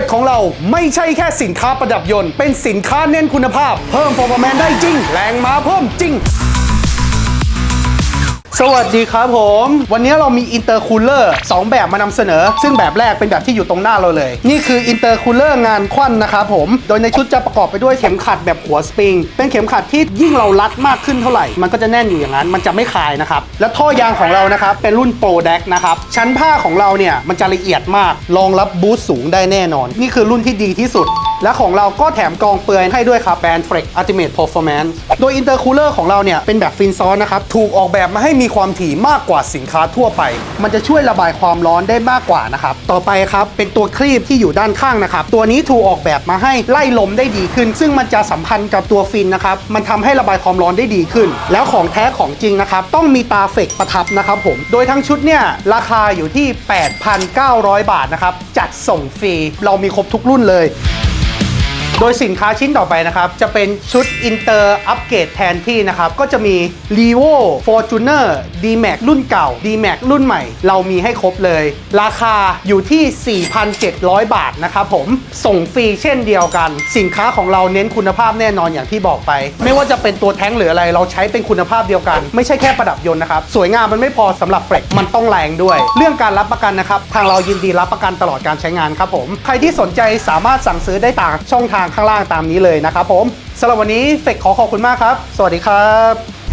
กของเราไม่ใช่แค่สินค้าประดับยนต์ เป็นสินค้าเน้นคุณภาพ เพิ่ม performance ได้จริง แรงม้าเพิ่มจริง สวัสดีครับผม วันนี้เรามีอินเตอร์คูลเลอร์สแบบมานำเสนอ ซึ่งแบบแรกเป็นแบบที่อยู่ตรงหน้าเราเลย นี่คืออินเตอร์คูลเลอร์งานควันนะครับผม โดยในชุดจะประกอบไปด้วยเข็มขัดแบบหัวสปริง เป็นเข็มขัดที่ยิ่งเรารัดมากขึ้นเท่าไหร่ มันก็จะแน่นอยู่อย่างนั้น มันจะไม่คลายนะครับ และท่อยางของเรานะครับ เป็นรุ่นโปรแดกนะครับ ชั้นผ้าของเราเนี่ยมันจะละเอียดมาก รองรับบูสต์สูงได้แน่นอน นี่คือรุ่นที่ดีที่สุด และของเราก็แถมกองเปลือยให้ด้วยครับแบรนด์ Frex Ultimate Performance โดย Intercooler ของเราเนี่ย เป็นแบบฟินซอนนะครับ ถูกออกแบบมาให้มีความถี่มากกว่าสินค้าทั่วไป มันจะช่วยระบายความร้อนได้มากกว่านะครับ ต่อไปครับ เป็นตัวครีบที่อยู่ด้านข้างนะครับ ตัวนี้ถูกออกแบบมาให้ไล่ลมได้ดีขึ้น ซึ่งมันจะสัมพันธ์กับตัวฟินนะครับมันทำให้ระบายความร้อนได้ดีขึ้น แล้วของแท้ของจริงนะครับต้องมีตาเฟกประทับนะครับผมโดยทั้งชุดเนี่ยราคาอยู่ที่ 8,900 บาทนะครับจัดส่งฟรีเรามีครบทุกรุ่นเลย โดยสินค้าชิ้นต่อไปนะครับ จะเป็นชุดอินเตอร์อัปเกรดแทนที่นะครับ ก็จะมี r e v o Fortuner D-Max รุ่นเก่า D-Max รุ่นใหม่ เรามีให้ครบเลย ราคาอยู่ที่ 4,700 บาทนะครับผมส่งฟรีเช่นเดียวกัน สินค้าของเราเน้นคุณภาพแน่นอนอย่างที่บอกไป ไม่ว่าจะเป็นตัวแท้งหรืออะไร เราใช้เป็นคุณภาพเดียวกัน ไม่ใช่แค่ประดับยนต์นะครับสวยงามมันไม่พอสำหรับเฟรกมันต้องแรงด้วย เรื่องการรับประกันนะครับทางเรายินดีรับประกันตลอดการใช้งานครับผมใครที่สนใจสามารถสั่งซื้อได้ตามช่องทางข้างล่างตามนี้เลยนะครับผมสำหรับวันนี้เฟกขอขอบคุณมากครับ สวัสดีครับ